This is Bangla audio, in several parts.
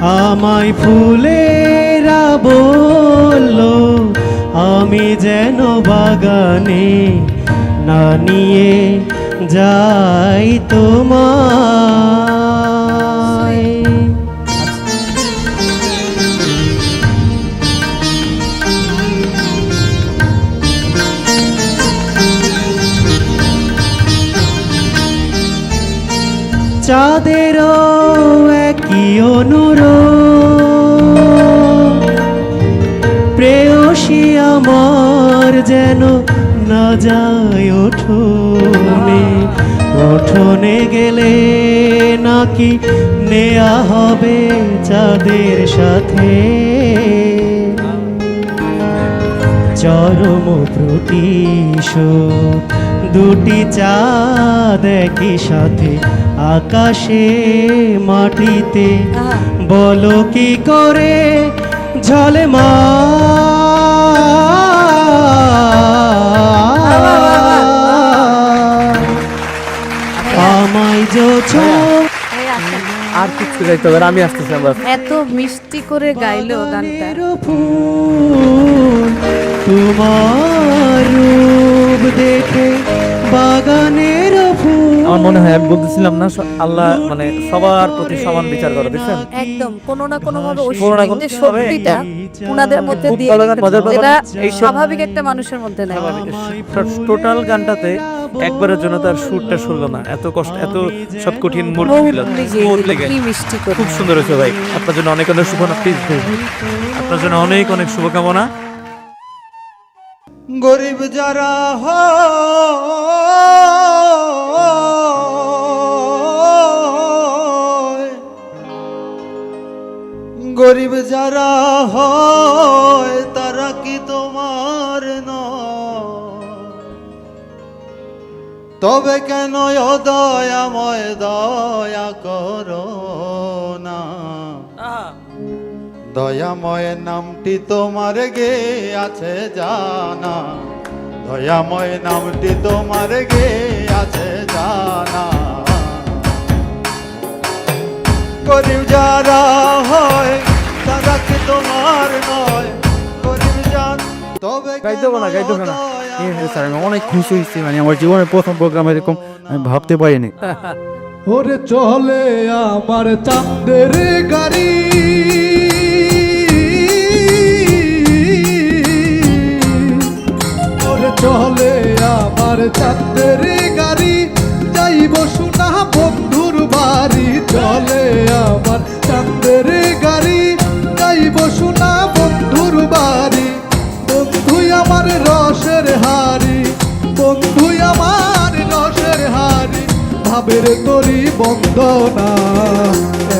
আমায় ফুলেরা বলল আমি যেন বাগানে না নিয়ে যাই তোমায়। চাঁদেরও যায় ওঠনে ওঠনে গেলে নাকি নেয়া হবে চাঁদের সাথে? চরম প্রতিশোধ, দুটি চাঁদ একই সাথে আকাশে, মাটিতে। বলো কি করে ঝলে আর কিছু গাইতে হবে আমি আসতেছি আমরা এত মিষ্টি করে গাইলো গানটা। তোমার রূপ দেখে বাগানের ফুল আমার মনে হয় আমি বলতেছিলাম না আল্লাহ মানে সবার প্রতি সমান বিচার করে বুঝছেন? একদম কোনো না কোনো ভাবে ওই শক্তিটা ওনাদের মধ্যে দিয়ে এই স্বাভাবিক একটা মানুষের মধ্যে নেই। টোটাল গানটাতে একবারের জন্য তার সুরটা শুনলো না। এত কষ্ট এত সব কঠিন মুড ছিল কি মিষ্টি করে খুব সুন্দর হয়েছে ভাই। আপনার জন্য অনেক অনেক শুভকামনা প্লিজ আপনার জন্য অনেক অনেক শুভকামনা। গরিব যারা হয় গরিব যারা হয় তারা কি তোমার তবে কেন ও দয়াময় দয়া করো না? দয়াময় নামটি তোমার গে আছে জানা। দয়াময় নামটি তোমার গে আছে জানা। গরিব যারা তবে গাইতে হবে না। গাইতেও না স্যার, আমি অনেক খুশি হয়েছি মানে আমার জীবনের প্রথম প্রোগ্রাম এরকম, আমি ভাবতে পারিনি। ওরে চলে আমার চাঁদের গাড়ি। ওরে চলে আমার চাঁদের ভাবের তরি বন্দনা।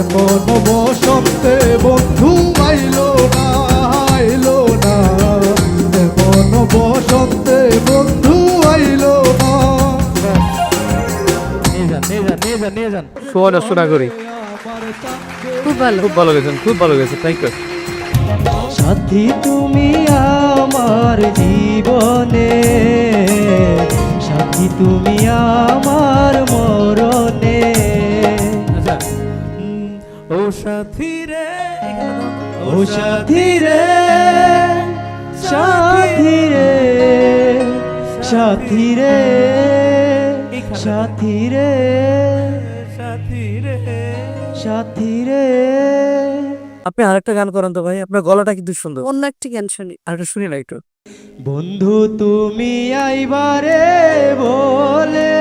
এমন বসন্তে বন্ধু আইলো না আইলো না। এমন বসন্তে বন্ধু আইলো না। শোনা করি খুব ভালো। খুব ভালো গেছেন খুব ভালো গেছে থ্যাংক ইউ সাথী তুমি আমার জীবনে। সাথী তুমি সাথী রে সাথী রে সাথী রে সাথী রে সাথী রে সাথী রে আপনি আরেকটা গান করেন তো ভাই আপনার গলাটা কিন্তু সুন্দর। অন্য একটি গান শুনি। আরেকটা শুনি না একটু। বন্ধু তুমি আইবারে বলে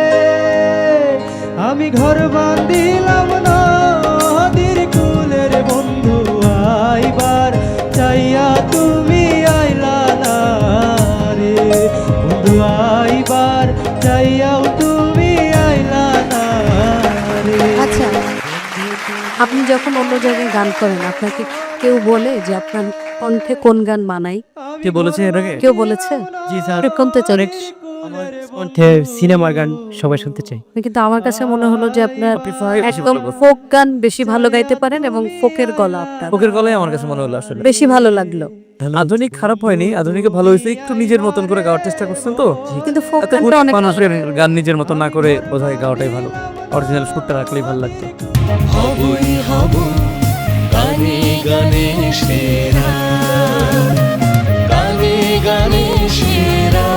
আমি ঘর বান্দিলাম আপনি যখন অন্য জায়গায় গান করেন আপনাকে কেউ বলে যে আপনার কণ্ঠে কোন গান মানাই কে বলেছে এর আগে? কেউ বলেছে? জি স্যার। কণ্ঠে আমার কণ্ঠে সিনেমার গান সবাই শুনতে চাই। কিন্তু আমার কাছে মনে হলো যে আপনার একদম ফোক গান বেশি ভালো গাইতে পারেন এবং ফোকের গলা আপনার। বুকের গলায় আমার কাছে মনে হলো আসলে। বেশি ভালো লাগল। আধুনিক খারাপ হয়নি আধুনিকে ভালো হয়েছে একটু নিজের মতন করে গাওয়ার চেষ্টা করছেন তো? কিন্তু ফোক গানটা অনেক মানুষের গান নিজের মতো না করে বোধহয় গাওয়াটাই ভালো। অরিজিনাল সুরটা রাখলেই ভালো লাগতো। হবই হব গানে সেরা। গানে গানে সেরা।